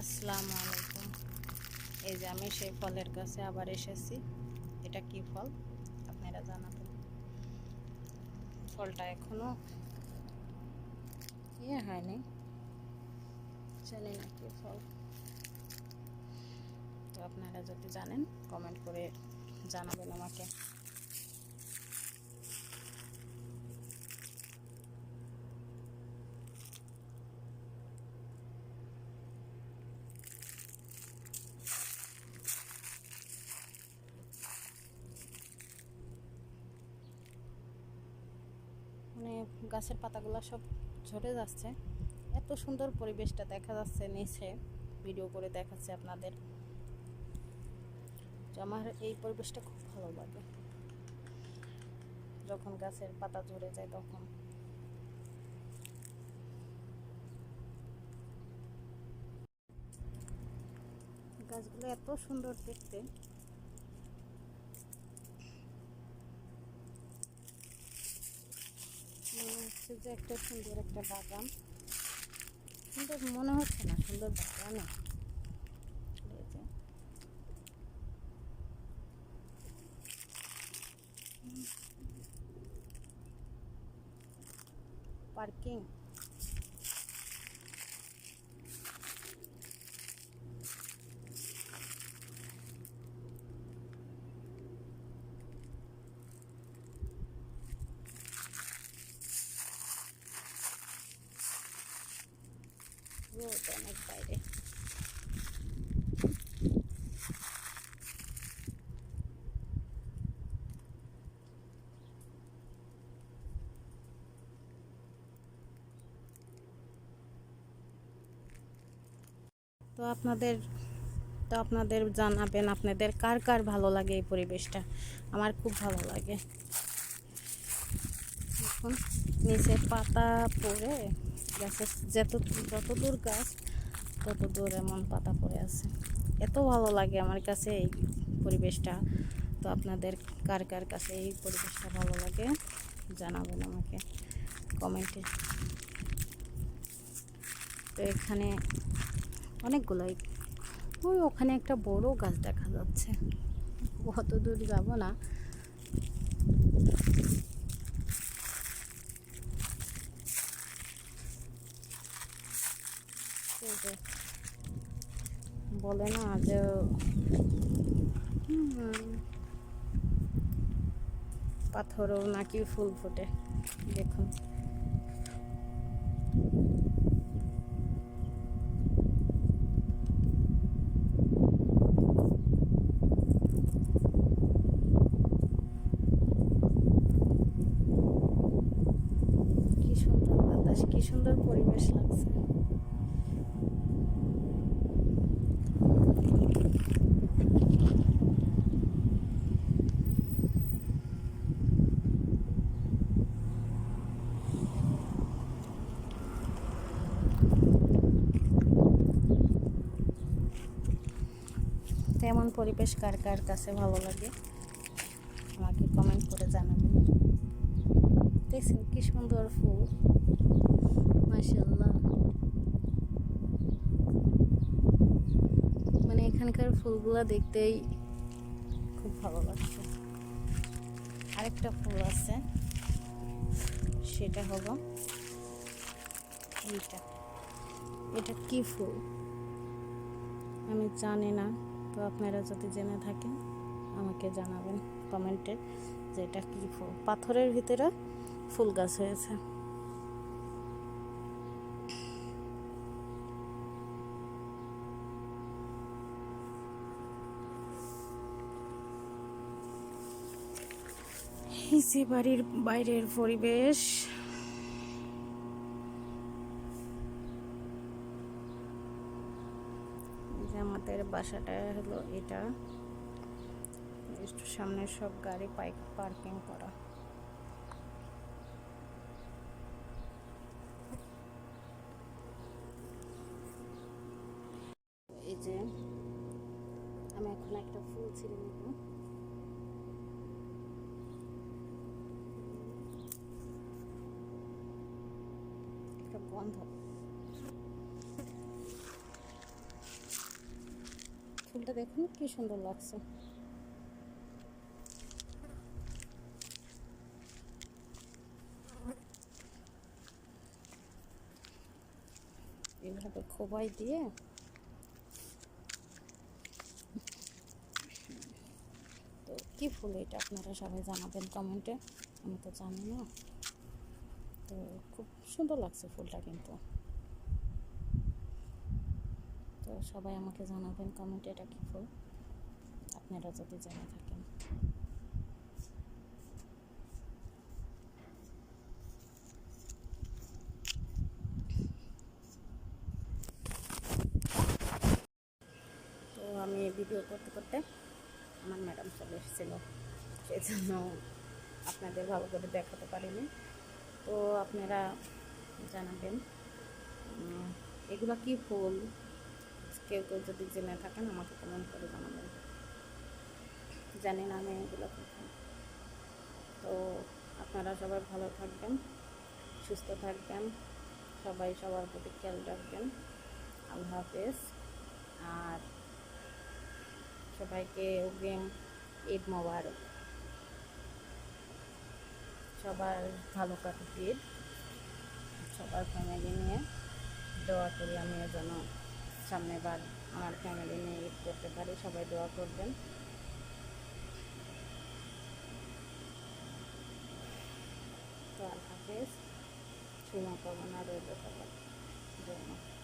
আসসালামু আলাইকুম। এই যে আমি সেই ফলের কাছে আবার এসেছি। এটা কি ফল? আপনারা জানাবেন। ফলটা এখনও ইয়ে হয়নি। জানি না কি ফল। তো আপনারা যদি জানেন কমেন্ট করে জানাবেন আমাকে। মানে গাছের পাতাগুলো সব ঝরে যাচ্ছে। এত সুন্দর পরিবেশটা দেখা যাচ্ছে নিচে। ভিডিও করে দেখাচ্ছে আপনাদের। আমার এই পরিবেশটা খুব ভালো লাগে। যখন গাছের পাতা ঝরে যায় তখন। গাছগুলো এত সুন্দর দেখতে। মনে একটা সুন্দর একটা বাগান। সুন্দর মনে হচ্ছে না সুন্দর বাগানে পার্কিং। রোদ অনেক বাইরে তো আপনাদের তো আপনাদের জানাবেন আপনাদের কার কার ভালো লাগে এই পরিবেশটা? আমার খুব ভালো লাগে। এখন নিচে পাতা পড়ে। গাছের যত যত দূর গাছ, তত দূর এমন পাতা পড়ে আছে। এত ভালো লাগে আমার কাছে এই পরিবেশটা। তো আপনাদের কার কার কাছে এই পরিবেশটা ভালো লাগে জানাবেন আমাকে কমেন্টে। তো এখানে অনেকগুলোই, ওই ওখানে একটা বড় গাছ দেখা যাচ্ছে। কত দূর যাব না। যে বলে না যে পাথরও নাকি ফুল ফোটে, দেখুন। কি সুন্দর বাতাস, কি সুন্দর পরিবেশ লাগছে। তেমন পরিবেশ, কার কার কাছে ভালো লাগে, আমাকে কমেন্ট করে জানাবেন। দেখছেন কি সুন্দর ফুল। মাশাল্লাহ মানে এখানকার ফুলগুলো দেখতেই খুব ভালো লাগছে। আরেকটা ফুল আছে, সেটা হলো এইটা। এটা কি ফুল? আমি জানি না। তো আপনারা যদি জেনে থাকেন, আমাকে জানাবেন কমেন্টে যে এটা কী ফুল। পাথরের ভিতরে ফুল গাছ হয়েছে। এই যে বাড়ির বাইরের পরিবেশ এই আমাদের বাসাটা হলো এটা। একটু সামনে সব গাড়ি পাইক পার্কিং করা। এই যে আমি এখন একটা ফুল ছিঁড়ে নেব। একটা গন্ধ ফুলটা দেখুন, কি সুন্দর লাগছে। এইভাবে খোবাই দিয়ে তো কী ফুল এটা আপনারা সবাই জানাবেন কমেন্টে, আমি তো জানি না। তো খুব সুন্দর লাগছে ফুলটা কিন্তু। তো সবাই আমাকে জানাবেন কমেন্টে এটা কী ফুল? আপনারা যদি জেনে থাকেন। তো আমি ভিডিও করতে করতে আমার ম্যাডাম চলে এসেছিল। সেই জন্য আপনাদের ভালো করে দেখাতে পারিনি। তো আপনারা জানাবেন এগুলো কি ফুল? কেউ কেউ যদি জেনে থাকেন, আমাকে কমেন্ট করে জানাবেন। জানি না আমি এগুলো তো আপনারা সবাই ভালো থাকবেন, সুস্থ থাকবেন, সবাই সবার প্রতি খেয়াল রাখবেন। আল্লাহ হাফেজ। আর সবাইকে অগ্রিম ঈদ মোবারক। সবার ভালো কাটুক ঈদ। সবার ফ্যামিলি নিয়ে দোয়া করি আমিও যেন সামনেবার আমার ফ্যামিলি নিয়ে ঈদ করতে পারি, সবাই দোয়া করবেন। তো আল্লাহ হাফেজ। শুভকামনা রইল সবার জন্য।